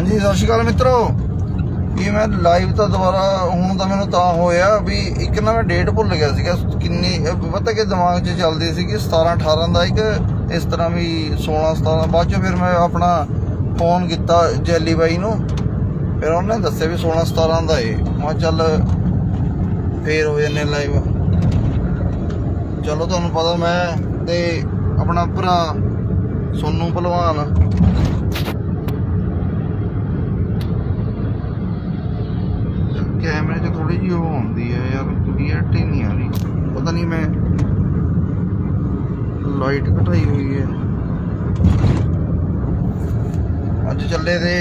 ਹਾਂਜੀ, ਸਤਿ ਸ਼੍ਰੀ ਅਕਾਲ ਮਿੱਤਰੋ। ਇਹ ਮੈਂ ਲਾਈਵ ਤਾਂ ਦੁਬਾਰਾ ਹੁਣ ਤਾਂ ਮੈਨੂੰ ਤਾਂ ਹੋਇਆ ਵੀ ਇੱਕ ਨਾ ਮੈਂ ਡੇਟ ਭੁੱਲ ਗਿਆ ਸੀਗਾ, ਕਿੰਨੀ, ਅਹ ਪਤਾ ਕਿ ਦਿਮਾਗ 'ਚ ਚੱਲਦੀ ਸੀਗੀ 17 18 ਦਾ ਇੱਕ, ਇਸ ਤਰ੍ਹਾਂ ਵੀ 16 17 ਬਾਅਦ 'ਚ ਫਿਰ ਮੈਂ ਆਪਣਾ ਫੋਨ ਕੀਤਾ ਜੈਲੀ ਬਾਈ ਨੂੰ। ਫਿਰ ਉਹਨੇ ਦੱਸਿਆ ਵੀ 16 17 ਦਾ ਏ। ਮੈਂ ਚੱਲ ਫੇਰ ਹੋ ਜਾਂਦੇ ਲਾਈਵ ਚਲੋ ਤੁਹਾਨੂੰ ਪਤਾ ਮੈਂ ਤੇ ਆਪਣਾ ਭਰਾ ਸੋਨੂ ਭਲਵਾਨ। ਕੈਮਰੇ 'ਚ ਥੋੜੀ ਜਿਹੀ ਉਹ ਆਉਂਦੀ ਹੈ ਯਾਰ ਕਲੀਅਰਟੀ ਨਹੀਂ ਆ ਰਹੀ। ਪਤਾ ਨਹੀਂ ਮੈਂ ਲਾਈਟ ਘਟਾਈ ਹੋਈ ਹੈ। ਅੱਜ ਚੱਲੇ ਤੇ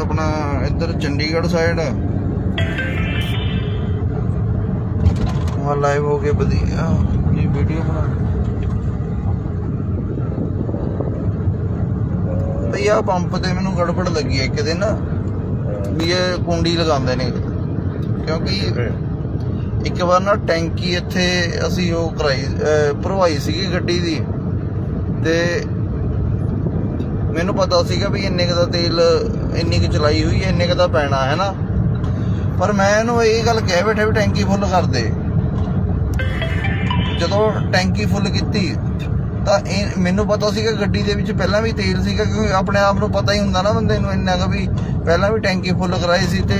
ਆਪਣਾ ਇੱਧਰ ਚੰਡੀਗੜ੍ਹ ਸਾਈਡ ਵਹਾਂ ਲਾਈਵ ਹੋ ਕੇ ਵਧੀਆ। ਇਹ ਵੀਡੀਓ ਬਣਾ ਭਈਆ ਪੰਪ ਤੇ ਮੈਨੂੰ ਗੜਬੜ ਲੱਗੀ ਹੈ ਇੱਕ ਦਿਨ। ਵੀ ਇਹ ਕੁੰਡੀ ਲਗਾਉਂਦੇ ਨੇ। ਕਿਉਂਕਿ ਇੱਕ ਵਾਰ ਨਾ ਟੈਂਕੀ ਇੱਥੇ ਅਸੀਂ ਉਹ ਕਰਾਈ ਭਰਵਾਈ ਸੀਗੀ ਗੱਡੀ ਦੀ। ਤੇ ਮੈਨੂੰ ਪਤਾ ਸੀਗਾ ਵੀ ਇੰਨੇ ਕੁ ਦਾ ਤੇਲ ਇੰਨੀ ਕੁ ਚਲਾਈ ਹੋਈ ਹੈ ਇੰਨੇ ਕੁ ਦਾ ਪੈਣਾ ਹੈ ਨਾ ਪਰ ਮੈਂ ਇਹਨੂੰ ਇਹ ਗੱਲ ਕਹਿ ਬੈਠੇ ਵੀ ਟੈਂਕੀ ਫੁੱਲ ਕਰ ਦੇ। ਜਦੋਂ ਟੈਂਕੀ ਫੁੱਲ ਕੀਤੀ ਤਾਂ ਇਹ ਮੈਨੂੰ ਪਤਾ ਸੀਗਾ ਗੱਡੀ ਦੇ ਵਿੱਚ ਪਹਿਲਾਂ ਵੀ ਤੇਲ ਸੀਗਾ ਕਿਉਂਕਿ ਆਪਣੇ ਆਪ ਨੂੰ ਪਤਾ ਹੀ ਹੁੰਦਾ ਨਾ ਬੰਦੇ ਨੂੰ ਇੰਨਾ ਕੁ ਵੀ ਪਹਿਲਾਂ ਵੀ ਟੈਂਕੀ ਫੁੱਲ ਕਰਾਈ ਸੀ ਤੇ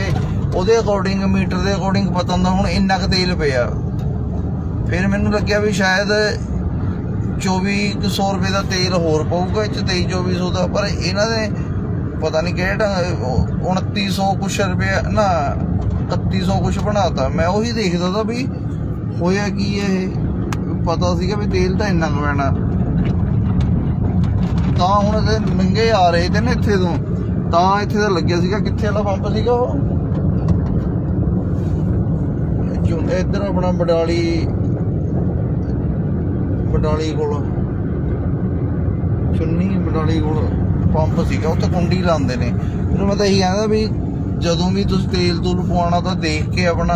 ਉਹਦੇ ਅਕੋਰਡਿੰਗ ਮੀਟਰ ਦੇ ਅਕੋਰਡਿੰਗ ਪਤਾ ਹੁੰਦਾ, ਹੁਣ ਇੰਨਾ ਕੁ ਤੇਲ ਪਿਆ। ਫਿਰ ਮੈਨੂੰ ਲੱਗਿਆ ਵੀ ਸ਼ਾਇਦ 2400 ਰੁਪਏ ਦਾ ਤੇਲ ਹੋਰ ਪਊਗਾ, ਇਹ 'ਚ 23 2400 ਦਾ। ਪਰ ਇਹਨਾਂ ਨੇ ਪਤਾ ਨਹੀਂ ਕਿਹੜੇ ਢੰਗ 2900 ਕੁਛ ਰੁਪਏ, ਨਾ 3100 ਕੁਛ ਬਣਾਤਾ। ਮੈਂ ਉਹੀ ਦੇਖਦਾ ਤਾਂ ਵੀ ਹੋਇਆ ਕੀ ਇਹ? ਪਤਾ ਸੀਗਾ ਵੀ ਤੇਲ ਤਾਂ ਇੰਨਾ ਕੁ ਪੈਣਾ। ਤਾਂ ਹੁਣ ਇਹਦੇ ਮਹਿੰਗੇ ਆ ਰਹੇ ਤੇ ਨੇ ਇੱਥੇ ਤੋਂ। ਤਾਂ ਇੱਥੇ ਤਾਂ ਲੱਗਿਆ ਸੀਗਾ, ਕਿੱਥੇ ਵਾਲਾ ਪੰਪ ਸੀਗਾ ਉਹ ਜੋ ਇੱਧਰ ਆਪਣਾ ਬਡਾਲੀ ਬਡਾਲੀ ਕੋਲ। ਚੁੰਨੀ ਬਡਾਲੀ ਕੋਲ ਪੰਪ ਸੀਗਾ, ਉੱਥੇ ਕੁੰਡੀ ਲਾਉਂਦੇ ਨੇ। ਫਿਰ ਮੈਂ ਤਾਂ ਇਹੀ ਕਹਿੰਦਾ ਵੀ ਜਦੋਂ ਵੀ ਤੁਸੀਂ ਤੇਲ ਤੂਲ ਪਵਾਉਣਾ ਤਾਂ ਦੇਖ ਕੇ ਆਪਣਾ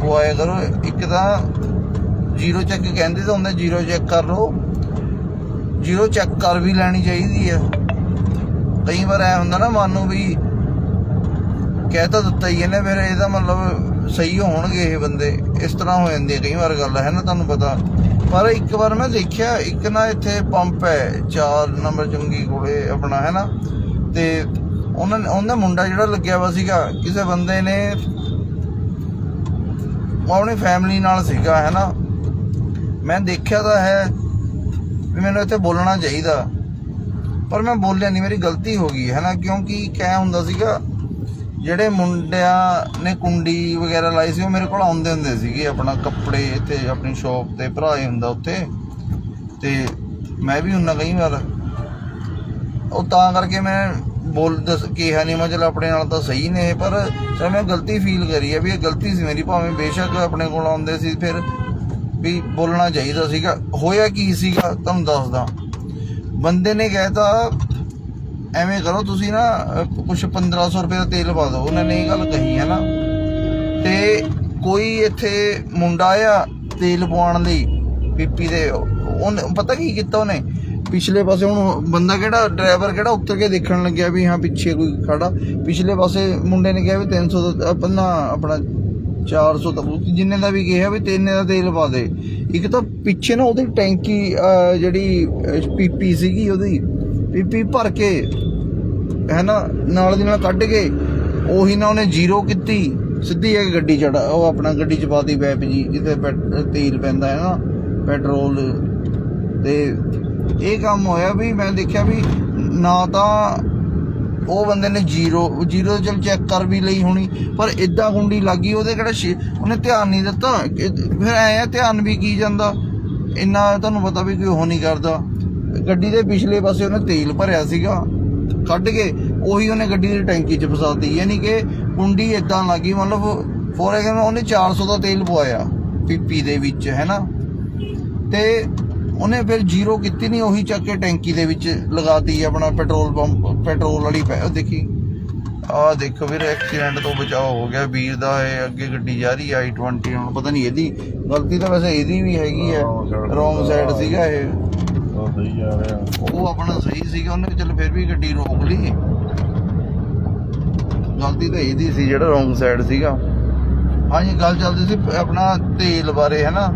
ਪਵਾਇਆ ਕਰੋ। ਇੱਕ ਤਾਂ ਜ਼ੀਰੋ ਚੈੱਕ ਕਹਿੰਦੇ ਤਾਂ ਹੁੰਦੇ, ਜ਼ੀਰੋ ਚੈੱਕ ਕਰ ਲਓ। ਜ਼ੀਰੋ ਚੈੱਕ ਕਰ ਵੀ ਲੈਣੀ ਚਾਹੀਦੀ ਹੈ ਕਈ ਵਾਰ ਐ ਹੁੰਦਾ ਨਾ, ਮਨ ਨੂੰ ਵੀ ਕਹਿ ਤਾਂ ਦਿੱਤਾ ਹੀ ਇਹਨੇ ਫਿਰ ਇਹਦਾ ਮਤਲਬ ਸਹੀ ਹੋਣਗੇ ਇਹ ਬੰਦੇ। ਇਸ ਤਰ੍ਹਾਂ ਹੋ ਜਾਂਦੀ ਹੈ, ਕਈ ਵਾਰ ਗੱਲ ਹੈ ਨਾ ਤੁਹਾਨੂੰ ਪਤਾ। ਪਰ ਇੱਕ ਵਾਰ ਮੈਂ ਦੇਖਿਆ, ਇੱਕ ਨਾ ਇੱਥੇ ਪੰਪ ਹੈ 4 ਨੰਬਰ ਚੁੰਗੀ ਕੋਲੇ ਆਪਣਾ, ਹੈ ਨਾ? ਤੇ ਉਹਨਾਂ ਉਹਦਾ ਮੁੰਡਾ ਜਿਹੜਾ ਲੱਗਿਆ ਵਾ ਸੀਗਾ, ਕਿਸੇ ਬੰਦੇ ਨੇ ਉਹ ਆਪਣੀ ਫੈਮਿਲੀ ਨਾਲ ਸੀਗਾ, ਹੈ ਨਾ? ਮੈਂ ਦੇਖਿਆ ਤਾਂ ਹੈ ਵੀ ਮੈਨੂੰ ਇੱਥੇ ਬੋਲਣਾ ਚਾਹੀਦਾ। ਪਰ ਮੈਂ ਬੋਲਿਆ ਨਹੀਂ, ਮੇਰੀ ਗਲਤੀ ਹੋ ਗਈ, ਹੈ ਨਾ? ਕਿਉਂਕਿ ਕਹਿ ਹੁੰਦਾ ਸੀਗਾ ਜਿਹੜੇ ਮੁੰਡਿਆਂ ਨੇ ਕੁੰਡੀ ਵਗੈਰਾ ਲਾਈ ਸੀ, ਉਹ ਮੇਰੇ ਕੋਲ ਆਉਂਦੇ ਹੁੰਦੇ ਸੀਗੇ ਆਪਣਾ ਕੱਪੜੇ ਇੱਥੇ ਆਪਣੀ ਸ਼ਾਪ ਤੇ, ਭਰਾ ਹੀ ਹੁੰਦਾ ਉੱਥੇ। ਤੇ ਮੈਂ ਵੀ ਹੁੰਨਾ ਕਈ ਵਾਰ, ਉਹ ਤਾਂ ਕਰਕੇ ਮੈਂ ਬੋਲ ਦੱਸ, ਕਿਹਾ ਨਹੀਂ ਮੈਂ ਚਲ ਆਪਣੇ ਨਾਲ ਤਾਂ ਸਹੀ ਨੇ, ਪਰ ਚਲ ਮੈਂ ਗਲਤੀ ਫੀਲ ਕਰੀ ਹੈ ਵੀ ਇਹ ਗਲਤੀ ਸੀ ਮੇਰੀ, ਭਾਵੇਂ ਬੇਸ਼ੱਕ ਆਪਣੇ ਕੋਲ ਆਉਂਦੇ ਸੀ, ਫਿਰ ਵੀ ਬੋਲਣਾ ਚਾਹੀਦਾ ਸੀਗਾ। ਹੋਇਆ ਕੀ ਸੀਗਾ, ਤੁਹਾਨੂੰ ਦੱਸਦਾ। ਬੰਦੇ ਨੇ ਕਹਿਤਾ ਐਵੇਂ ਕਰੋ ਤੁਸੀਂ ਨਾ ਅਹ, ਕੁਛ 1500 ਰੁਪਏ ਦਾ ਤੇਲ ਪਾ ਦਿਓ। ਉਹਨਾਂ ਨੇ ਇਹ ਗੱਲ ਕਹੀ ਹੈ ਨਾ। ਤੇ ਕੋਈ ਇੱਥੇ ਮੁੰਡਾ ਆ ਤੇਲ ਪਵਾਉਣ ਲਈ ਪੀਪੀ ਦੇ ਉਹਨੇ ਪਤਾ ਕੀ ਕੀਤਾ ਉਹਨੇ? ਪਿਛਲੇ ਪਾਸੇ ਹੁਣ ਬੰਦਾ ਕਿਹੜਾ ਡਰਾਈਵਰ ਕਿਹੜਾ ਉੱਤਰ ਕੇ ਦੇਖਣ ਲੱਗਿਆ ਵੀ ਹਾਂ ਪਿੱਛੇ ਕੋਈ ਖੜਾ। ਪਿਛਲੇ ਪਾਸੇ ਮੁੰਡੇ ਨੇ ਕਿਹਾ ਵੀ 300 ਦਾ ਆਪਣਾ ਆਪਣਾ 400 ਦਾ ਜਿੰਨੇ ਦਾ ਵੀ ਕਿਹਾ ਵੀ ਤਿੰਨੇ ਦਾ ਤੇਲ ਪਾ ਦੇ। ਇੱਕ ਤਾਂ ਪਿੱਛੇ ਨਾ ਉਹਦੀ ਟੈਂਕੀ ਅਹ, ਜਿਹੜੀ ਪੀਪੀ ਸੀਗੀ ਉਹਦੀ ਪੀਪੀ ਭਰ ਕੇ ਹੈ ਨਾ, ਨਾਲ ਦੀ ਨਾਲ ਕੱਢ ਕੇ ਉਹੀ ਨਾ ਉਹਨੇ ਜ਼ੀਰੋ ਕੀਤੀ, ਸਿੱਧੀ ਇੱਕ ਗੱਡੀ ਚੜਾ, ਉਹ ਆਪਣਾ ਗੱਡੀ ਚ ਪਾਤੀ ਪੈਪ ਜੀ, ਜਿੱਥੇ ਪੈਟ- ਤੇਲ ਪੈਂਦਾ ਹੈ ਨਾ, ਪੈਟਰੋਲ ਤੇ ਇਹ ਕੰਮ ਹੋਇਆ ਵੀ, ਮੈਂ ਦੇਖਿਆ ਵੀ ਨਾ ਤਾਂ ਉਹ ਬੰਦੇ ਨੇ ਜ਼ੀਰੋ ਜ਼ੀਰੋ ਚਲ ਚੈੱਕ ਕਰ ਵੀ ਲਈ ਹੋਣੀ, ਪਰ ਇਦਾਂ ਗੁੰਡੀ ਲੱਗੀ, ਉਹਦੇ ਕਿਹੜਾ ਸ਼ੇ- ਉਹਨੇ ਧਿਆਨ ਨਹੀਂ ਦਿੱਤਾ ਫਿਰ ਐ ਧਿਆਨ ਵੀ ਕੀ ਜਾਂਦਾ, ਇੰਨਾ ਤੁਹਾਨੂੰ ਪਤਾ ਵੀ ਕੋਈ ਉਹ ਨਹੀਂ ਕਰਦਾ। ਗੱਡੀ ਦੇ ਪਿਛਲੇ ਪਾਸੇ ਉਹਨੇ ਤੇਲ ਭਰਿਆ ਸੀਗਾ। ਕੱਢ ਕੇ ਉਹੀ ਉਹਨੇ ਗੱਡੀ ਦੀ ਟੈਂਕੀ 'ਚ ਫਸਾਤੀ। ਯਾਨੀ ਕਿ ਕੁੰਡੀ ਇਦਾਂ ਲੱਗੀ ਮਤਲਬ ਫੋਰ ਐਗਜ਼ਾਮਪਲ ਉਹਨੇ 400 ਦਾ ਤੇਲ ਪਵਾਇਆ ਪੀਪੀ ਦੇ ਵਿੱਚ ਹੈ ਨਾ? ਤੇ ਉਹਨੇ ਫਿਰ ਜ਼ੀਰੋ ਕੀਤੀ ਨਹੀਂ ਉਹੀ ਚੱਕ ਕੇ ਟੈਂਕੀ ਦੇ ਵਿੱਚ ਲਗਾਤੀ ਆਪਣਾ ਪੈਟਰੋਲ ਪੰਪ ਪੈਟਰੋਲ ਵਾਲੀ ਪੈ ਦੇਖੀ। ਆਹ ਦੇਖੋ ਵੀਰ ਐਕਸੀਡੈਂਟ ਤੋਂ ਬਚਾਅ ਹੋ ਗਿਆ ਵੀਰ ਦਾ ਇਹ ਅੱਗੇ ਗੱਡੀ ਜਾ ਰਹੀ ਆਈ 20 ਹੁਣ ਪਤਾ ਨਹੀਂ ਇਹਦੀ ਗਲਤੀ ਤਾਂ ਵੈਸੇ ਇਹਦੀ ਵੀ ਹੈਗੀ ਹੈ ਰੋਂਗ ਸਾਈਡ ਸੀਗਾ ਇਹ। ਉਹ ਸਹੀ ਜਾ ਰਿਹਾ। ਉਹ ਆਪਣਾ ਸਹੀ ਸੀਗਾ, ਉਹਨੇ ਚੱਲ ਫਿਰ ਵੀ ਗੱਡੀ ਰੋਕ ਲਈ। ਗਲਤੀ ਤਾਂ ਇਹਦੀ ਸੀ ਜਿਹੜਾ ਰੋਂਗ ਸਾਈਡ ਸੀਗਾ। ਹਾਂਜੀ, ਗੱਲ ਚੱਲਦੀ ਸੀ ਆਪਣਾ ਤੇਲ ਬਾਰੇ ਹੈ ਨਾ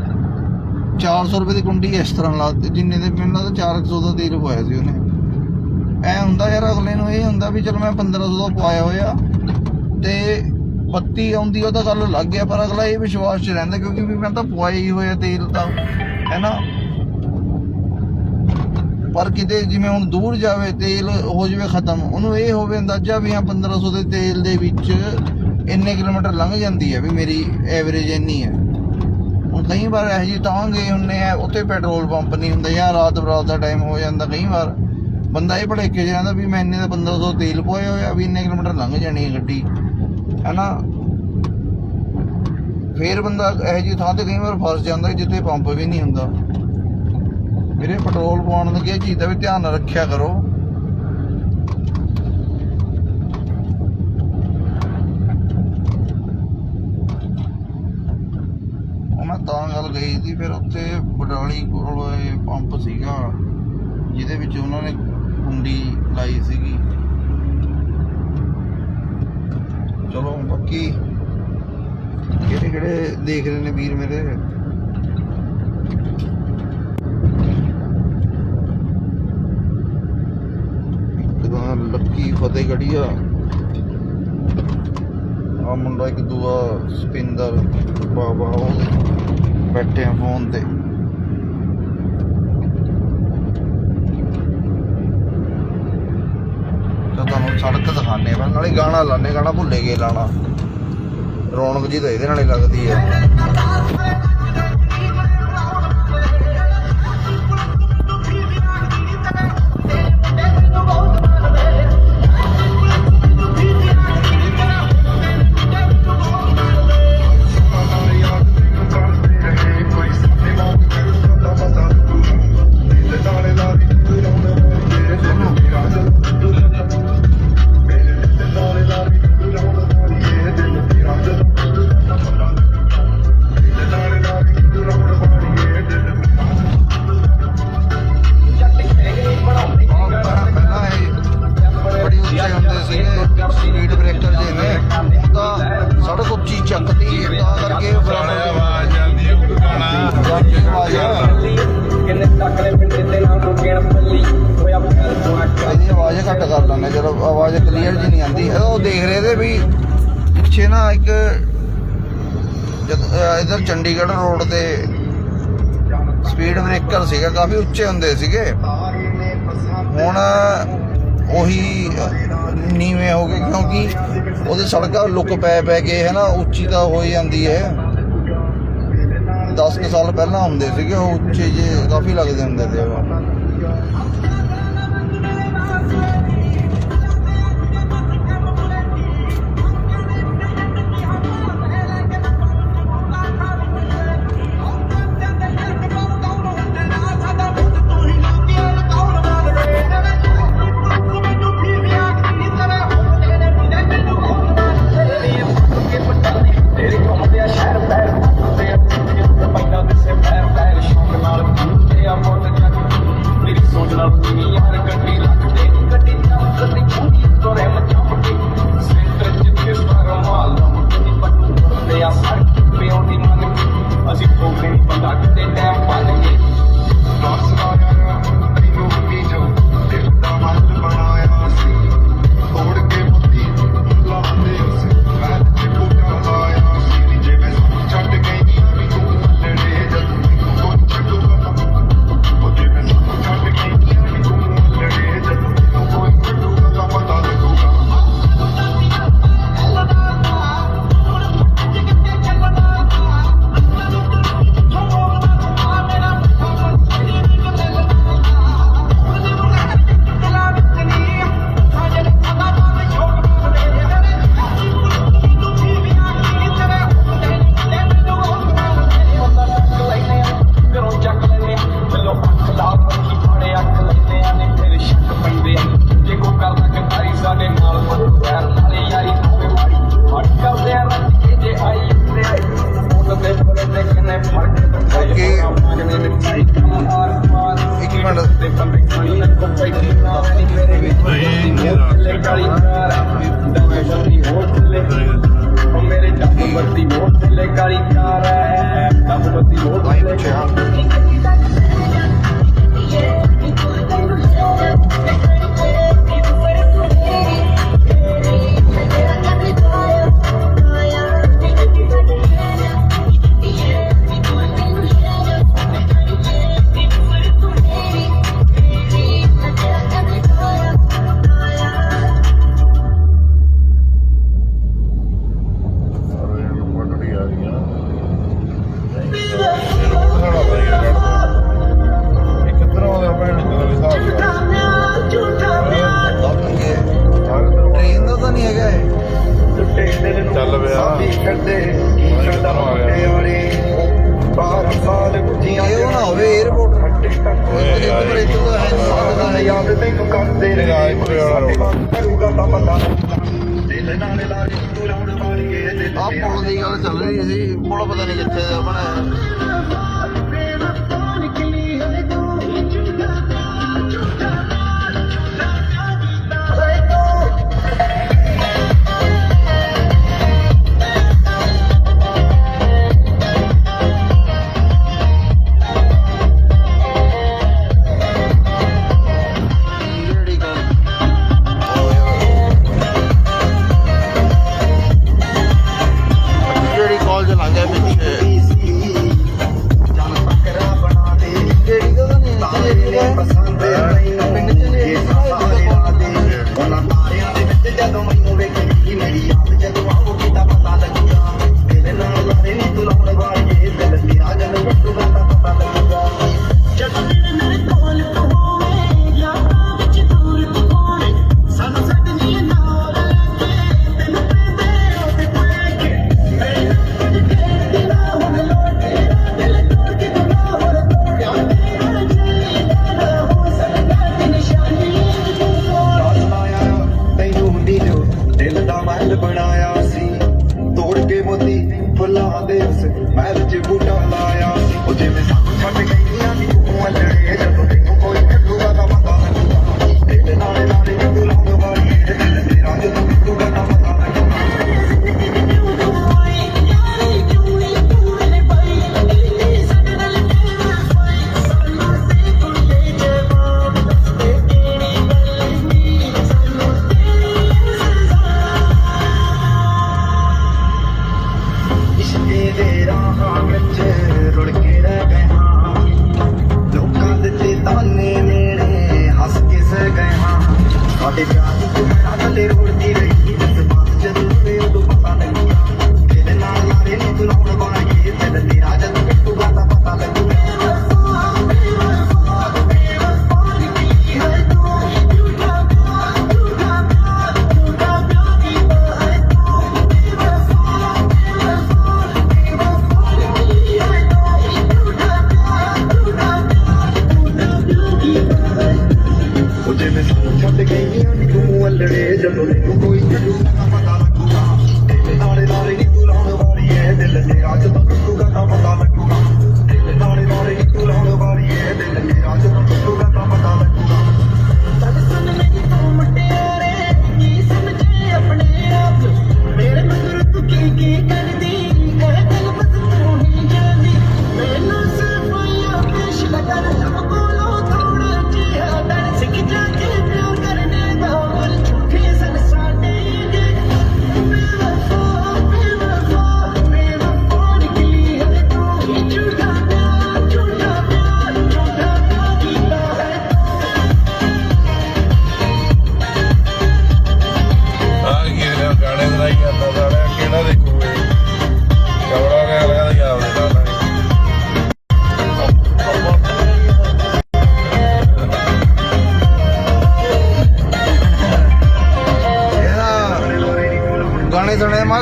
400 ਰੁਪਏ ਦੀ ਕੁੰਡੀ ਇਸ ਤਰ੍ਹਾਂ ਲਾਤੀ ਜਿੰਨੇ ਦੇ ਮੈਨੂੰ ਤਾਂ 400 ਦਾ ਤੇਲ ਪਵਾਇਆ ਸੀ ਉਹਨੇ। ਐ ਹੁੰਦਾ ਯਾਰ, ਅਗਲੇ ਨੂੰ ਇਹ ਹੁੰਦਾ ਵੀ ਚਲ ਮੈਂ 1500 ਦਾ ਪਵਾਇਆ ਹੋਇਆ, ਤੇ ਬੱਤੀ ਆਉਂਦੀ ਉਹ ਤਾਂ ਗੱਲ ਲੱਗ ਗਿਆ ਪਰ ਅਗਲਾ ਇਹ ਵਿਸ਼ਵਾਸ 'ਚ ਰਹਿੰਦਾ ਕਿਉਂਕਿ ਵੀ ਮੈਂ ਤਾਂ ਪਵਾਇਆ ਹੀ ਹੋਇਆ ਤੇਲ ਤਾਂ ਹੈ ਨਾ ਪਰ ਕਿਤੇ ਜਿਵੇਂ ਹੁਣ ਦੂਰ ਜਾਵੇ, ਤੇਲ ਹੋ ਜਾਵੇ ਖਤਮ, ਉਹਨੂੰ ਇਹ ਹੋਵੇ ਅੰਦਾਜ਼ਾ ਵੀ ਹਾਂ 1500 ਦੇ ਤੇਲ ਦੇ ਵਿੱਚ ਇੰਨੇ ਕਿਲੋਮੀਟਰ ਲੰਘ ਜਾਂਦੀ ਹੈ ਵੀ ਮੇਰੀ ਐਵਰੇਜ ਇੰਨੀ ਹੈ। ਹੁਣ ਕਈ ਵਾਰ ਇਹੋ ਜਿਹੀ ਤਾਂ ਗਏ ਹੁੰਨੇ ਆ, ਉੱਥੇ ਪੈਟਰੋਲ ਪੰਪ ਨਹੀਂ ਹੁੰਦਾ, ਜਾਂ ਰਾਤ ਬਰਾਤ ਦਾ ਟਾਈਮ ਹੋ ਜਾਂਦਾ ਕਈ ਵਾਰ। ਬੰਦਾ ਇਹ ਭੜੇਕੇ ਜਾਂਦਾ ਵੀ ਮੈਂ ਇੰਨੇ ਦਾ 1500 ਤੇਲ ਪੋਇਆ ਹੋਇਆ ਵੀ ਇੰਨੇ ਕਿਲੋਮੀਟਰ ਲੰਘ ਜਾਣੀ ਹੈ ਗੱਡੀ। ਹੈਨਾ? ਫੇਰ ਬੰਦਾ ਇਹੋ ਜਿਹੀ ਥਾਂ ਤੇ ਕਈ ਵਾਰ ਫਸ ਜਾਂਦਾ ਜਿੱਥੇ ਪੰਪ ਵੀ ਨਹੀਂ ਹੁੰਦਾ। ਮੇਰੇ ਪੈਟਰੋਲ ਪਾਉਣ ਲੱਗੇ ਇਹ ਚੀਜ਼ ਦਾ ਵੀ ਧਿਆਨ ਰੱਖਿਆ ਕਰੋ। ਮੈਂ ਤਾਂ ਗੱਲ ਗਈ ਸੀ, ਫਿਰ ਉੱਥੇ ਬਡਾਲੀ ਕੋਲ ਪੰਪ ਸੀਗਾ, ਜਿਹਦੇ ਵਿੱਚ ਉਹਨਾਂ ਨੇ ਕੁੰਡੀ ਲਾਈ ਸੀਗੀ। ਚਲੋ ਬਾਕੀ ਕਿਹੜੇ ਕਿਹੜੇ ਦੇਖ ਰਹੇ ਨੇ ਵੀਰ ਮੇਰੇ ਇਹਦਾ ਲੱਕੀ ਫਤਿਹਗੜੀ ਆ। ਮੁੰਡਾ ਇੱਕ ਦੂਆ ਸਪਿੰਦਰ ਬਾਬਾ, ਉਹ ਬੈਠੇ ਆ ਫੋਨ ਤੇ। ਤਾਂ ਤੁਹਾਨੂੰ ਸੜਕ ਦਿਖਾਣੇ ਆ ਨਾਲੇ ਗਾਣਾ ਲਾਣੇ ਗਾਣਾ ਭੁੱਲੇ ਗਏ ਲਾਣਾ। ਰੌਣਕ ਜੀ ਤਾਂ ਇਹਦੇ ਨਾਲੇ ਲੱਗਦੀ ਹੈ ਸਪੀਡ ਸੀਗਾ, ਕਾਫੀ ਉੱਚੇ ਹੁੰਦੇ ਸੀਗੇ। ਹੁਣ ਉਹੀ ਨੀਵੇਂ ਹੋ ਗਏ, ਕਿਉਂਕਿ ਉਹਦੇ ਸੜਕਾਂ ਲੁੱਕ ਪੈ ਪੈ ਕੇ ਹੈ ਨਾ ਉੱਚੀ ਤਾਂ ਹੋ ਜਾਂਦੀ ਹੈ। 10 ਸਾਲ ਪਹਿਲਾਂ ਹੁੰਦੇ ਸੀਗੇ, ਉਹ ਉੱਚੇ ਜੇ ਕਾਫੀ ਲੱਗਦੇ ਹੁੰਦੇ ਸੀ। ਬਣਾਇਆ ਸੀ। ਤੋੜ ਕੇ ਮੋਤੀ ਫੁੱਲਾਂ ਦੇ ਉਸ ਮਹਿਲ 'ਚ ਬੂਟਾ ਲਾਇਆ ਸੀ। ਉਹ ਜਿਵੇਂ ਸਭ ਛੱਡ ਗਈਆਂ ਨੀ ਤੂੰ ਅਲੜੇ ਜਦੋਂ ਤੈਨੂੰ ਕੋਈ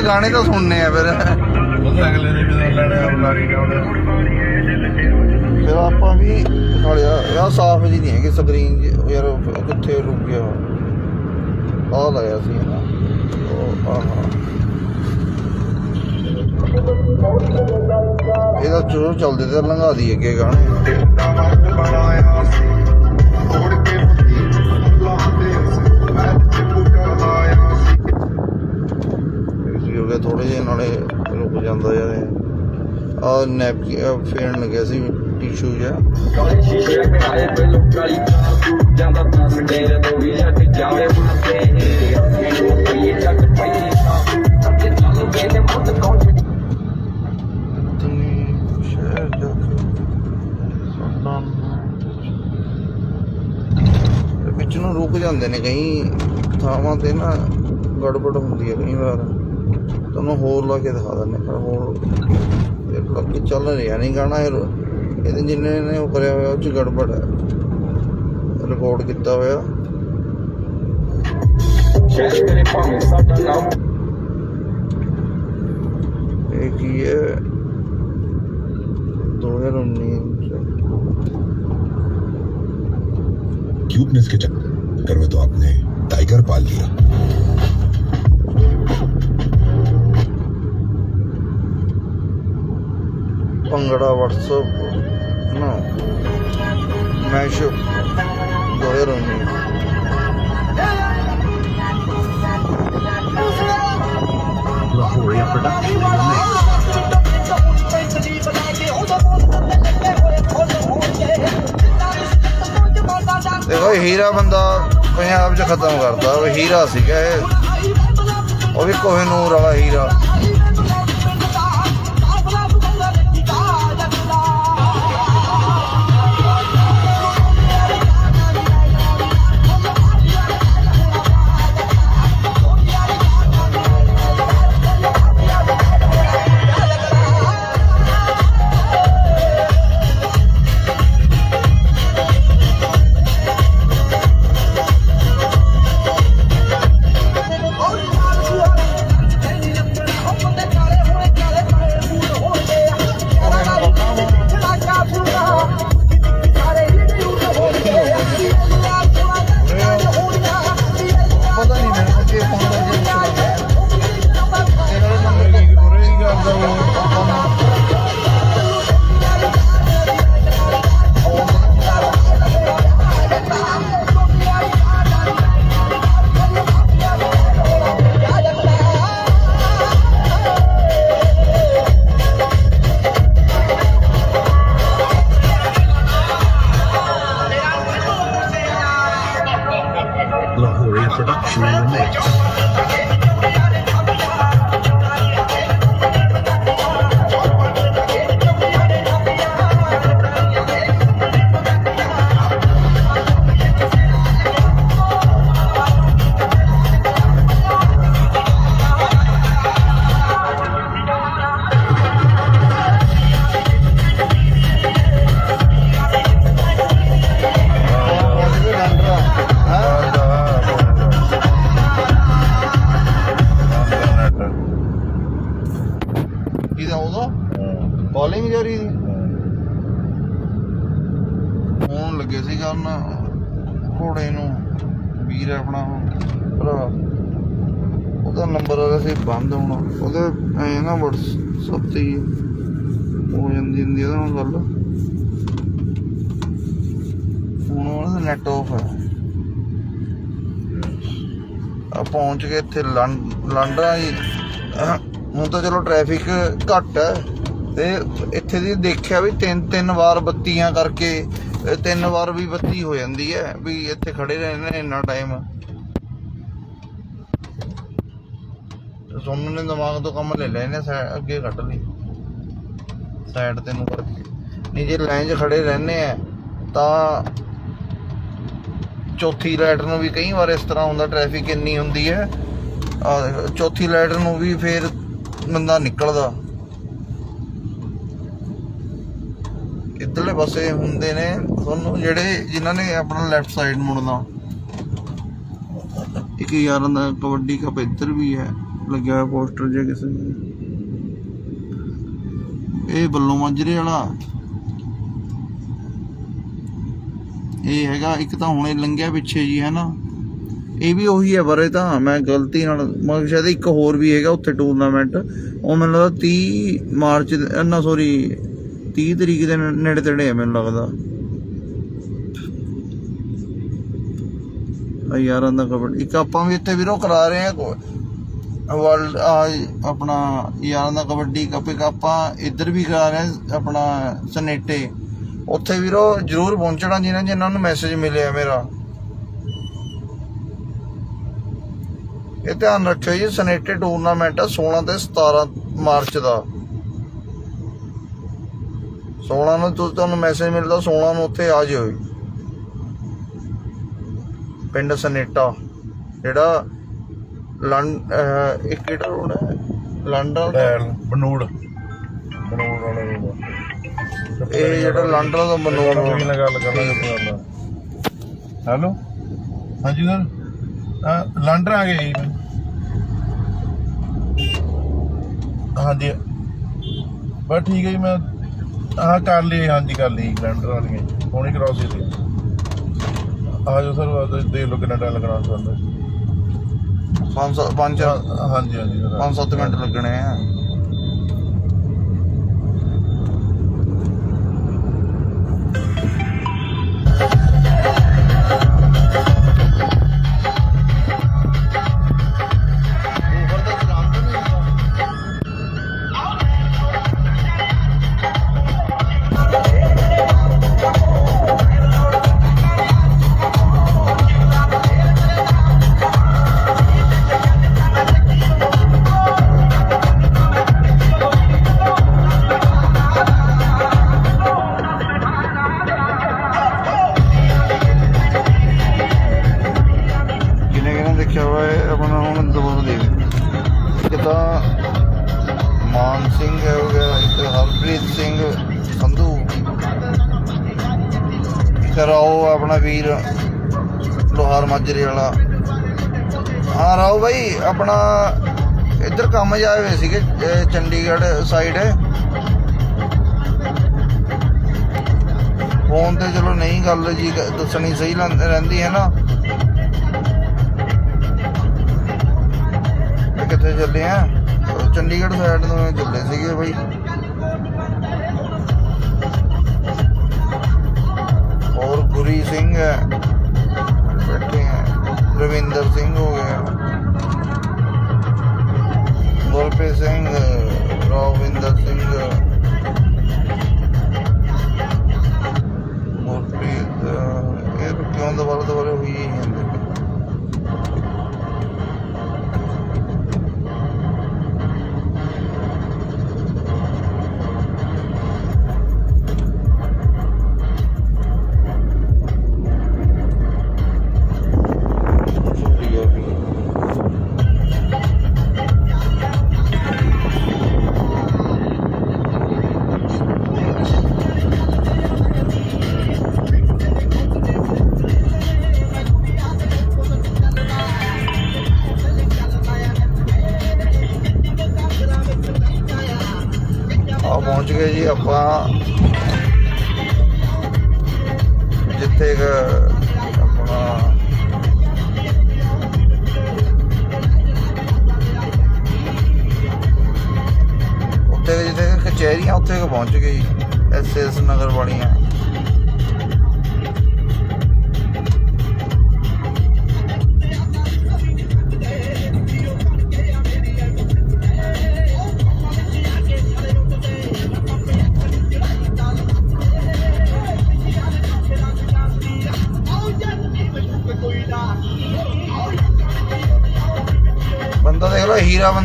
ਗਾਣੇ ਤਾਂ ਸੁਣਨੇ ਆ ਫਿਰ। ਫਿਰ ਆਪਾਂ ਵੀ ਸਾਲਿਆ ਯਾਰ ਸਾਫ਼ ਜੀ ਨਹੀਂ ਹੈਗੀ ਸਕਰੀਨ ਯਾਰ ਕਿੱਥੇ ਰੁਕ ਗਿਆ ਆ ਲਾਇਆ ਸੀ ਨਾ ਇਹਦਾ ਚੁਰ ਚੱਲਦੇ ਤੇ ਲੰਘਾ ਦੀ ਅੱਗੇ ਗਾਣੇ। ਨੈਪ ਫੇਰਨ ਲੱਗਿਆ ਸੀ, ਟਿਸ਼ੂ ਜਾਂ ਨੂੰ ਰੁਕ ਜਾਂਦੇ ਨੇ ਕਈ ਥਾਵਾਂ ਤੇ ਨਾ ਗੜਬੜ ਹੁੰਦੀ ਹੈ ਕਈ ਵਾਰ। ਤੁਹਾਨੂੰ ਹੋਰ ਲਾ ਕੇ ਦਿਖਾ ਦਿੰਦੇ ਪਰ ਹੋਰ ਬਾਕੀ ਚੱਲ ਰਿਹਾ ਨਹੀਂ ਗਾਣਾ ਇਹ ਇਹਦੇ ਜਿੰਨੇ ਨੇ ਉਹ ਕਰਿਆ ਹੋਇਆ, ਉਹ ਚ ਗੜਬੜ ਹੈ। ਰਿਕਾਰਡ ਕੀਤਾ ਹੋਇਆ। ਇਹ ਕੀ ਹੈ? 2019 क्यूटनेस के चक्कर में तो आपने ਭੰਗੜਾ WhatsApp ਨਾ ਮੈਸ਼ 2019 ਦੇਖੋ ਇਹ ਹੀਰਾ ਬੰਦਾ ਪੰਜਾਬ 'ਚ ਖਤਮ ਕਰਦਾ। ਉਹ ਹੀਰਾ ਸੀਗਾ ਇਹ। ਉਹ ਵੀ ਕੋਹਿਨੂਰ ਵਾਲਾ ਹੀਰਾ। ਘੋੜੇ ਨੂੰ ਵੀਰ ਆਪਣਾ ਉਹ, ਭਰਾ। ਉਹਦਾ ਨੰਬਰ ਆ ਸੀ ਬੰਦ ਹੋਣਾ। ਉਹਦੇ ਐ ਨਾ WhatsApp ਤੇ ਹੀ ਹੋ ਜਾਂਦੀ ਹੁੰਦੀ ਉਹਦੇ ਨਾਲ ਗੱਲ। ਹੁਣ ਉਹਦਾ ਨੈਟ ਆਫ ਹੈ ਆ ਪਹੁੰਚ ਕੇ ਇੱਥੇ ਲੰ- ਜੀ। ਹੁਣ ਤਾਂ ਚਲੋ ਟ੍ਰੈਫਿਕ ਘੱਟ ਹੈ ਤੇ ਇੱਥੇ ਦੀ ਦੇਖਿਆ ਵੀ ਤਿੰਨ ਤਿੰਨ ਵਾਰ ਬੱਤੀਆਂ ਕਰਕੇ ਤਿੰਨ ਵਾਰ ਵੀ ਬੱਤੀ ਹੋ ਜਾਂਦੀ ਹੈ ਵੀ ਇੱਥੇ ਖੜੇ ਰਹਿੰਦੇ ਇੰਨਾ ਟਾਈਮ ਸੋਨੂੰ ਨੇ ਦਿਮਾਗ ਤੋਂ ਕੰਮ ਲੈ ਲਿਆ ਇਹਨੇ ਅੱਗੇ ਕੱਢ ਲਈ। ਸਾਈਡ ਤੇ ਨੂੰ ਕਰਕੇ। ਨਹੀਂ, ਜੇ ਲਾਈਨ 'ਚ ਖੜੇ ਰਹਿੰਦੇ ਆ, ਤਾਂ ਚੌਥੀ ਲਾਈਟ ਨੂੰ ਵੀ ਕਈ ਵਾਰ ਇਸ ਤਰ੍ਹਾਂ ਹੁੰਦਾ ਟ੍ਰੈਫਿਕ ਇੰਨੀ ਹੁੰਦੀ ਹੈ ਚੌਥੀ ਲਾਈਟ ਨੂੰ ਵੀ ਫੇਰ ਬੰਦਾ ਨਿਕਲਦਾ। ਇੱਧਰਲੇ ਪਾਸੇ ਹੁੰਦੇ ਨੇ। ਤੁਹਾਨੂੰ ਜਿਹੜੇ ਜਿਨ੍ਹਾਂ ਨੇ ਆਪਣਾ ਲੈਫਟ ਸਾਈਡ ਮੁੜਨਾ। ਇੱਕ ਯਾਰਾਂ ਦਾ ਕਬੱਡੀ ਕੱਪ ਇੱਧਰ ਵੀ ਹੈ। ਲੱਗਿਆ ਹੋਇਆ ਪੋਸਟਰ ਜੇ ਕਿਸੇ ਨੇ। ਇਹ ਬੱਲੋਂ ਮਾਜਰੇ ਵਾਲਾ। ਇਹ ਹੈਗਾ, ਇੱਕ ਤਾਂ ਹੁਣੇ ਲੰਘਿਆ ਪਿੱਛੇ ਜੀ ਹੈ ਨਾ ਇਹ ਵੀ ਉਹੀ ਹੈ ਬਰੇ ਤਾਂ ਮੈਂ ਗਲਤੀ ਨਾਲ ਮੈਂ ਸ਼ਾਇਦ ਇੱਕ ਹੋਰ ਵੀ ਹੈਗਾ ਉੱਥੇ ਟੂਰਨਾਮੈਂਟ ਉਹ ਮੈਨੂੰ ਲੱਗਦਾ 30 ਮਾਰਚ ਨਾ ਸੌਰੀ 30 ਤਰੀਕ ਦੇ ਨੇੜੇ ਤੇੜੇ ਹੈ ਮੈਨੂੰ ਲੱਗਦਾ। ਆ ਯਾਰਾਂ ਦਾ ਕਬੱਡੀ ਇੱਕ ਆਪਾਂ ਵੀ ਇੱਥੇ ਵੀਰੋ ਕਰਾ ਰਹੇ ਆ ਵਰਲਡ ਆਪਣਾ ਯਾਰਾਂ ਦਾ ਕਬੱਡੀ ਕੱਪ ਇੱਕ ਆਪਾਂ ਇੱਧਰ ਵੀ ਕਰਾ ਰਹੇ ਆਪਣਾ ਸਨੇਟੇ। ਉੱਥੇ ਵੀਰੋ ਜਰੂਰ ਪਹੁੰਚਣਾ ਜਿਹਨਾਂ ਜਿਹਨਾਂ ਨੂੰ ਮੈਸੇਜ ਮਿਲਿਆ ਮੇਰਾ। ਇਹ ਧਿਆਨ ਰੱਖਿਓ ਜੀ, ਸਨੇਟੇ ਟੂਰਨਾਮੈਂਟ ਆ 16 ਤੇ 17 ਮਾਰਚ ਦਾ। 16 ਨੂੰ ਤੁ- ਤੁਹਾਨੂੰ ਮੈਸੇਜ ਮਿਲਦਾ 16 ਨੂੰ ਉੱਥੇ ਆ ਜਿਓ ਜੀ। ਪਿੰਡ ਸਨੇਟਾ ਜਿਹੜਾ ਲੰ ਅਹ ਇੱਕ ਕਿਹੜਾ ਰੋਡ ਹੈ? ਲੰਡਨ ਬਨੂੜ। ਬਨੂੜ ਵਾਲੇ ਇਹ ਜਿਹੜਾ ਲੰਡਨ ਨਾਲ ਗੱਲ ਕਰਾਂਗੇ ਹੈਲੋ? ਹਾਂਜੀ ਸਰ? ਲੰਡਨ ਆ ਗਏ ਜੀ। ਹਾਂਜੀ। ਬਸ ਠੀਕ ਹੈ ਜੀ ਮੈਂ ਹਾਂ ਕਰ ਲਈ ਹਾਂਜੀ ਕਰ ਲਈ ਲੰਡਨ ਵਾਲੀਆਂ ਹੁਣੇ ਕਰਾਉ ਸੀ ਆ ਜੋ ਸਰ ਦੇਖ ਲਓ ਕਿੰਨਾ ਟਾਈਮ ਲੱਗਣਾ ਤੁਹਾਨੂੰ। 5 5 ਹਾਂਜੀ ਹਾਂਜੀ ਸਰ। 5-7 ਮਿੰਟ ਲੱਗਣੇ ਆ। ਲੋਹਾਰ ਮਾਜਰੇ ਵਾਲਾ। ਹਾਂ ਰਾਓ ਭਾਈ ਆਪਣਾ ਇੱਧਰ ਕੰਮ ਜਾਏ ਹੋਏ ਸੀਗੇ ਚੰਡੀਗੜ੍ਹ ਸਾਈਡ ਫੋਨ ਤੇ ਚਲੋ ਨਹੀਂ ਗੱਲ ਜੀ, ਦੱਸਣੀ ਸਹੀ ਰਹਿੰਦੀ ਹੈ ਨਾ। ਕਿੱਥੇ ਚੱਲੇ ਆ? ਚੰਡੀਗੜ੍ਹ ਸਾਈਡ ਨੂੰ ਚੱਲੇ ਸੀਗੇ ਬਈ। ਔਰ ਗੁਰੀ ਸਿੰਘ ਹੈ। ਰਵਿੰਦਰ ਸਿੰਘ ਹੋ ਗਿਆ ਗੁਰਪ੍ਰੀਤ ਸਿੰਘ ਰਵਿੰਦਰ ਸਿੰਘ ਗੁਰਪ੍ਰੀਤ ਇਹ ਕਿਉਂ ਦੁਬਾਰਾ ਦੁਬਾਰਾ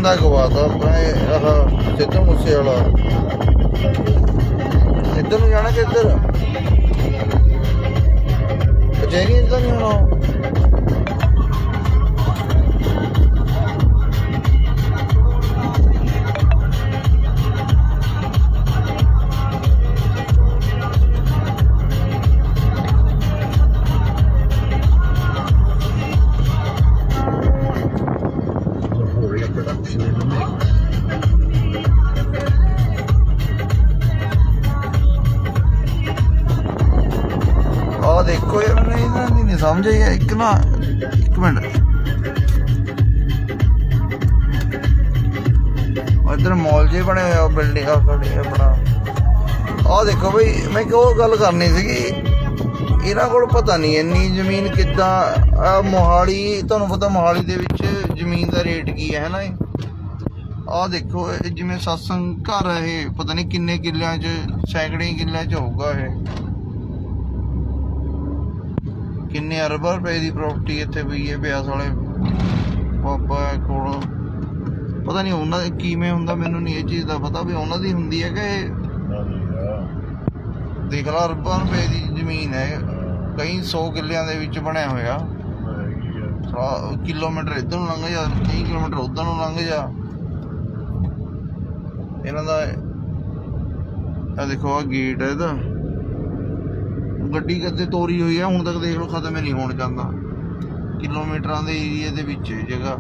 ਲਓ ਹੀਰਾ ਗਵਾਤਾ ਆਪਣਾ ਇਹ ਆਹ ਸਿੱਧੂ ਮੂਸੇ ਵਾਲਾ ਇੱਧਰ ਨੂੰ ਜਾਣਾ ਕਿ ਇੱਧਰ? ਕਚਹਿਰੀਆਂ ਤਾਂ ਨਹੀਂ ਹੋਣਾ ਸਮਝ ਆਈ ਇੱਕ ਨਾ, ਇੱਕ ਮਿੰਟ। ਉਹ ਮਾਲ ਜੇ ਬਣੇ ਹੋਏ ਆ ਬਿਲਡਿੰਗ ਆ ਸਾਡੇ ਆਪਣਾ। ਆਹ ਦੇਖੋ ਬਈ, ਮੈਂ ਕਿ ਗੱਲ ਕਰਨੀ ਸੀਗੀ। ਇਹਨਾਂ ਕੋਲ ਪਤਾ ਨਹੀਂ ਇੰਨੀ ਜ਼ਮੀਨ ਕਿੱਦਾਂ ਆ ਮੋਹਾਲੀ, ਤੁਹਾਨੂੰ ਪਤਾ ਮੋਹਾਲੀ ਦੇ ਵਿੱਚ ਜ਼ਮੀਨ ਦਾ ਰੇਟ ਕੀ ਹੈ ਨਾ ਆਹ ਦੇਖੋ ਜਿਵੇਂ ਸਤਸੰਗ ਘਰ ਇਹ, ਪਤਾ ਨਹੀਂ ਕਿੰਨੇ ਕਿੱਲਿਆਂ 'ਚ ਸੈਂਕੜੇ ਕਿੱਲਿਆਂ 'ਚ ਹੋਊਗਾ ਇਹ। ਕਿੰਨੇ ਅਰਬਾਂ ਰੁਪਏ ਦੀ ਪ੍ਰਾਪਰਟੀ ਇੱਥੇ ਪਈ ਹੈ ਬਿਆਸ ਵਾਲੇ? ਬਾਬਾ ਕੋਲ। ਪਤਾ ਨਹੀਂ ਉਹਨਾਂ ਦੇ ਕਿਵੇਂ ਹੁੰਦਾ, ਮੈਨੂੰ ਨਹੀਂ ਇਹ ਚੀਜ਼ ਦਾ ਪਤਾ ਵੀ ਉਹਨਾਂ ਦੀ ਹੁੰਦੀ ਹੈ ਕਿ ਦੇਖ ਲਾ, ਅਰਬਾਂ ਰੁਪਏ ਦੀ ਜ਼ਮੀਨ ਹੈ। ਕਈ 100 ਕਿੱਲਿਆਂ ਦੇ ਵਿੱਚ ਬਣਿਆ ਹੋਇਆ। ਕਿਲੋਮੀਟਰ ਇੱਧਰ ਨੂੰ ਲੰਘ ਜਾ ਕਈ ਕਿਲੋਮੀਟਰ ਉੱਧਰ ਨੂੰ ਲੰਘ ਜਾ। ਇਹਨਾਂ ਦਾ ਆ ਦੇਖੋ ਆ ਗੇਟ ਹੈ ਇਹਦਾ। ਗੱਡੀ ਕਦੇ ਤੋਰੀ ਹੋਈ ਹੈ ਹੁਣ ਤੱਕ ਦੇਖ ਲਓ ਖਤਮ ਹੀ ਨਹੀਂ ਹੋਣ ਜਾਂਦਾ। ਕਿਲੋਮੀਟਰਾਂ ਦੇ ਏਰੀਏ ਦੇ ਵਿੱਚ ਜਗ੍ਹਾ।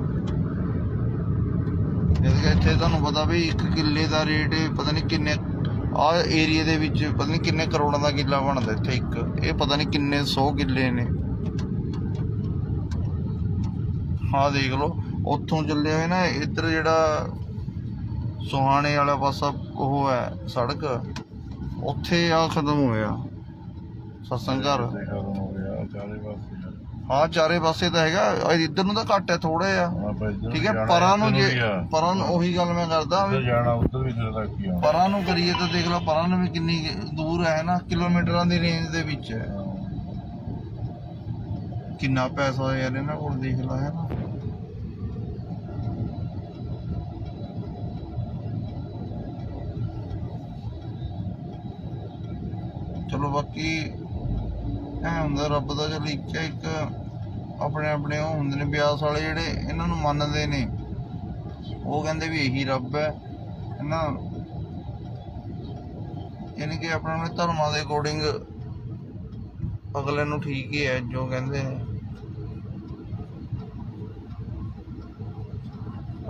ਜਦ ਇੱਥੇ ਤੁਹਾਨੂੰ ਪਤਾ ਵੀ ਇੱਕ ਕਿੱਲੇ ਦਾ ਰੇਟ ਪਤਾ ਨਹੀਂ ਕਿੰਨੇ, ਆ ਏਰੀਏ ਦੇ ਵਿੱਚ ਪਤਾ ਨਹੀਂ ਕਿੰਨੇ ਕਰੋੜਾਂ ਦਾ ਕਿੱਲਾ ਬਣਦਾ ਇੱਥੇ ਇੱਕ। ਇਹ ਪਤਾ ਨਹੀਂ ਕਿੰਨੇ 100 ਕਿੱਲੇ ਨੇ। ਹਾਂ ਦੇਖ ਲਓ, ਉੱਥੋਂ ਚੱਲੇ ਹੋਏ ਨਾ, ਇੱਧਰ ਜਿਹੜਾ ਸੁਹਾਣੇ ਵਾਲਾ ਪਾਸਾ ਉਹ ਹੈ ਸੜਕ, ਉੱਥੇ ਆ ਖਤਮ ਹੋਇਆ। ਸਤਸੰਗ ਘਰ। ਹੋ ਚਾਰੇ ਪਾਸੇ ਤਾਂ ਹੈਗਾ। ਇੱਧਰ ਨੂੰ ਤਾਂ ਘੱਟ ਹੈ ਥੋੜੇ ਆ। ਠੀਕ ਹੈ ਪਰਾਂ ਨੂੰ ਜੇ। ਪਰਾਂ ਨੂੰ ਉਹੀ ਗੱਲ ਮੈਂ ਕਰਦਾ ਵੀ ਜਾਣਾ ਉੱਧਰ ਵੀ ਤੇਰੇ ਤੱਕ ਹੀ ਆ ਪਰਾਂ ਨੂੰ ਕਰੀਏ ਤਾਂ ਦੇਖ ਲਓ ਪਰਾਂ ਨੂੰ ਵੀ ਕਿੰਨੀ ਦੂਰ ਹੈ ਨਾ ਕਿਲੋਮੀਟਰਾਂ ਦੀ ਰੇਂਜ ਦੇ ਵਿੱਚ ਹੈ। ਕਿੰਨਾ ਪੈਸਾ ਯਾਰ ਇਹਨਾਂ ਕੋਲ ਦੇਖ ਲਾ ਹੈ ਨਾ। ਚਲੋ ਬਾਕੀ ਐ ਹੁੰਦਾ ਰੱਬ ਦਾ ਚਲ ਇੱਕ ਇੱਕ ਆਪਣੇ ਆਪਣੇ ਉਹ ਹੁੰਦੇ ਨੇ, ਬਿਆਸ ਵਾਲੇ ਜਿਹੜੇ ਇਹਨਾਂ ਨੂੰ ਮੰਨਦੇ ਨੇ। ਉਹ ਕਹਿੰਦੇ ਵੀ ਇਹੀ ਰੱਬ ਹੈ, ਹੈਨਾ? ਯਾਨੀ ਕਿ ਆਪਣੇ ਆਪਣੇ ਧਰਮਾਂ ਦੇ ਅਕੋਰਡਿੰਗ ਅਗਲੇ ਨੂੰ ਠੀਕ ਹੀ ਹੈ, ਜੋ ਕਹਿੰਦੇ ਨੇ।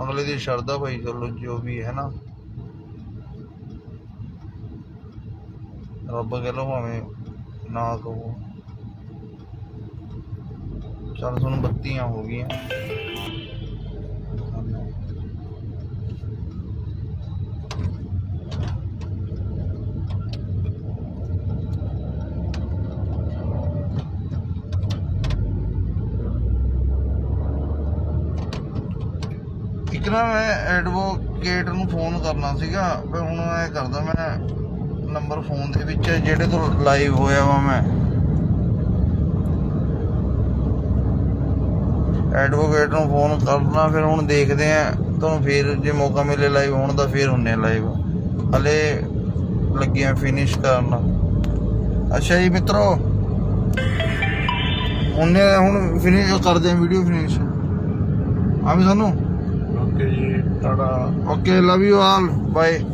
ਅਗਲੇ ਦੀ ਸ਼ਰਧਾ ਭਾਈ ਚਲੋ, ਜੋ ਵੀ ਹੈ ਨਾ ਰੱਬ ਕਹ ਲੋ ਭਾਵੇਂ ਨਾ ਕਹੋ। ਚੱਲ ਤੁਹਾਨੂੰ ਬੱਤੀਆਂ ਹੋ ਗਈਆਂ। ਇੱਕ ਨਾ ਮੈਂ ਐਡਵੋਕੇਟ ਨੂੰ ਫੋਨ ਕਰਨਾ ਸੀਗਾ ਵੀ ਹੁਣ ਐ ਕਰਦਾ, ਮੈਂ ਨੰਬਰ ਫੋਨ ਦੇ ਵਿੱਚ ਜਿਹੜੇ ਤੋਂ ਲਾਈਵ ਹੋਇਆ ਵਾ ਮੈਂ। ਐਡਵੋਕੇਟ ਨੂੰ ਫੋਨ ਕਰਨਾ ਫਿਰ ਹੁਣ ਦੇਖਦੇ ਆ ਤੁਹਾਨੂੰ ਫਿਰ ਜੇ ਮੌਕਾ ਮਿਲੇ ਲਾਈਵ ਹੋਣ ਦਾ ਫਿਰ ਹੁੰਨੇ ਲਾਈਵ ਹਲੇ ਲੱਗਿਆ ਫਿਨਿਸ਼ ਕਰਨ ਅੱਛਾ ਜੀ ਮਿੱਤਰੋ ਉਹਨੇ ਹੁਣ ਫਿਨਿਸ਼ ਕਰਦੇ ਆ ਵੀਡੀਓ ਫਿਨਿਸ਼ ਆ ਵੀ ਸਾਨੂੰ ਓਕੇ ਜੀ ਤੁਹਾਡਾ Okay, love you all. Bye.